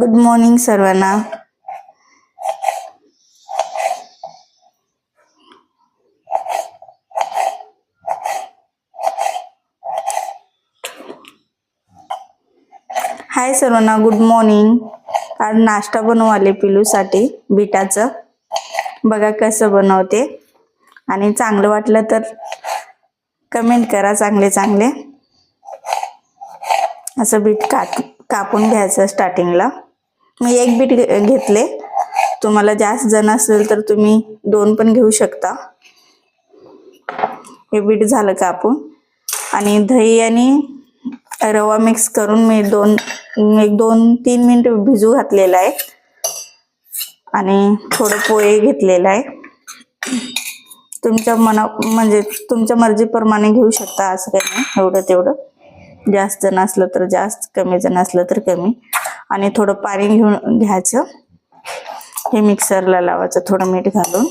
Good morning सर्वांना हाय सर्वांना good morning आज नाश्ता बनवाले पिलूसाठी बिटाचं. बघा कसं बनवते. आणि चांगलं वाटलं तर कमेंट करा चांगले चांगले. असं बीट काप कापून घ्यायचं स्टार्टिंगला मी एक बीट घे- घेतले. तुम्हाला जास्त जण असेल तर तुम्ही दोन पण घेऊ शकता. हे बीट झालं कापून आणि दही आणि रवा मिक्स करून मी दोन एक दोन तीन मिनिट भिजू घातलेला आहे. आणि थोडं पोहे घेतलेलं आहे. तुमच्या मना म्हणजे तुमच्या मर्जीप्रमाणे घेऊ शकता असं काही नाही. एवढं तेवढं. जास्त जण असलं तर जास्त कमी जण असलं तर कमी. आणि थोडं पाणी घेऊन घ्यायचं. हे मिक्सरला लावायचं थोडं मीठ घालून.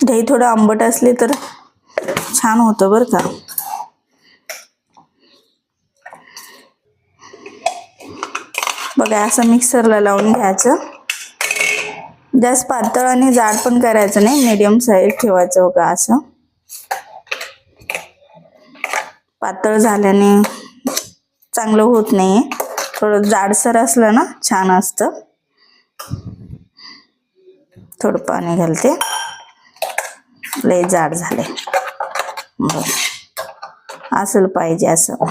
दही थोडं आंबट असले तर छान होतं बरं का. बघा असं मिक्सरला लावून घ्यायचं. जास्त पातळ आणि जाड पण करायचं नाही मीडियम साईज ठेवायचं बघा असं. पातळ झाल्याने चांगलं होत नाहीये. थोडं जाडसर असलं ना छान असतं. थोडं पाणी घालते. लय जाड झाले बरं. असलं पाहिजे असं.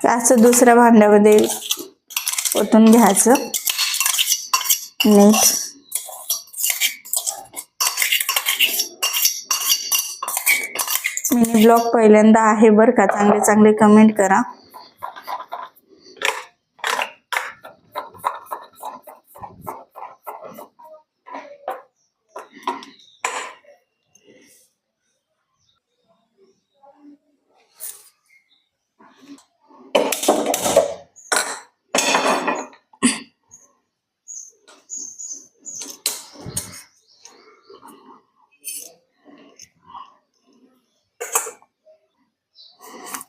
असं दुसऱ्या भांड्यामध्ये ओतून घ्यायचं. मीठ ब्लॉग पहिल्यांदा आहे बरं का. चांगले चांगले कमेंट करा.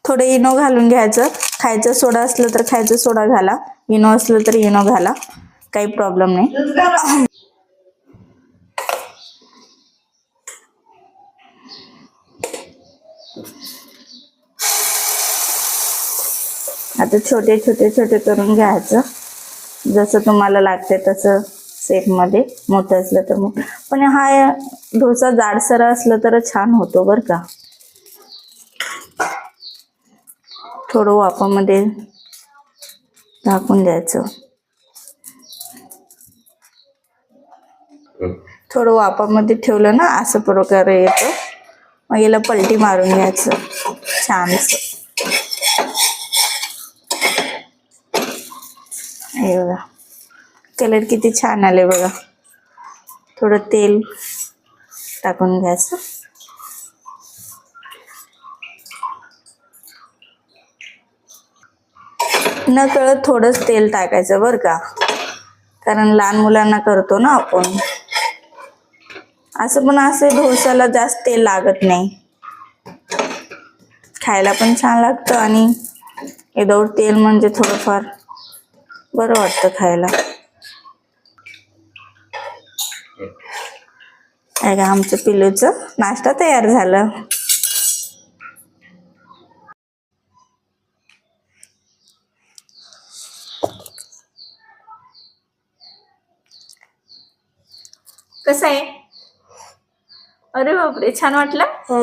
थोडं इनो घालून घ्यायचं. खायचं सोडा असलं तर खायचं सोडा घाला. इनो असलं तर इनो घाला. काही प्रॉब्लेम नाही. आता छोटे छोटे छोटे करून घ्यायचं. जसं तुम्हाला लागते तसं सेपमध्ये मोठं असलं तर मग पण हा डोसा जाडसर असलं तर छान होतो बरं का. थोडं वाफामध्ये झाकून द्यायचं. थोडं वाफामध्ये ठेवलं ना असं प्रकारे येतो. मग याला पलटी मारून घ्यायचं छानस. हे बघा. कलर किती छान आले बघा. थोडं तेल टाकून घ्यायचं. न कळत थोडंच तेल टाकायचं बरं का. कारण लहान मुलांना करतो ना आपण. असं पण असे ढोसाला जास्त तेल लागत नाही. खायला पण छान लागतं आणि विदाऊट तेल म्हणजे थोडंफार बरं वाटतं खायला. आहे का आमचं पिलूचं नाश्ता तयार झालं. कसं आहे? अरे बापरे छान वाटलं? हो.